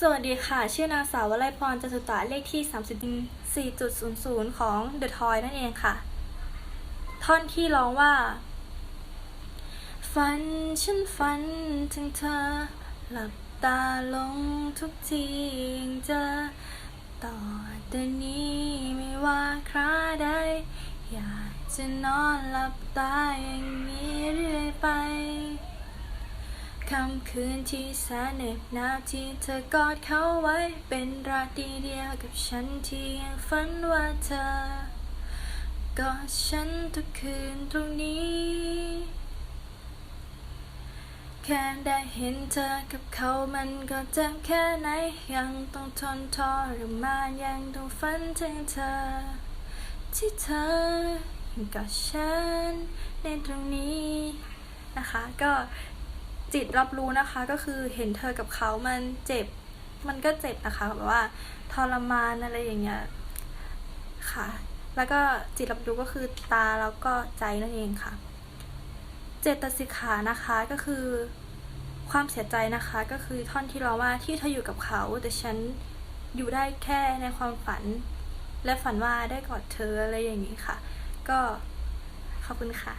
สวัสดีค่ะ ชื่อนางสาววลัยพรจตุตะเลขที่ 34.00 ของ The Toy นั่นเองค่ะ ท่อนที่ร้องว่า ฝันฉันฝันถึงเธอ หลับตาลงทุกทียังเจอต่อแต่นี้ไม่ว่าคราใด อยากจะนอนหลับตาอย่างนี้เรื่อยไป ค่ำคืนที่แสนเหน็บหนาวที่เธอกอดเขาไว้ เป็นราตรีเดียวกับฉันที่ยังฝันว่าเธอกอดฉันทุกคืนตรงนี้ แค่ได้เห็นเธอกับเขามันก็เจ็บแค่ไหน ยังต้องทนทรมานยังต้องฝันถึงเธอ ที่เธออยู่กับฉันในตรงนี้นะคะก็ จิตรับรู้นะคะก็คือเห็นเธอกับเขามันเจ็บ มันก็เจ็บนะคะแบบว่าทรมานอะไรอย่างเงี้ยค่ะ แล้วก็จิตรับรู้ก็คือตาแล้วก็ใจนั่นเองค่ะ เจตสิกขานะคะก็คือความเสียใจนะคะก็คือท่อนที่เราว่าที่เธออยู่กับเขา แต่ฉันอยู่ได้แค่ในความฝัน และฝันว่าได้กอดเธออะไรอย่างนี้ค่ะ ก็ขอบคุณค่ะ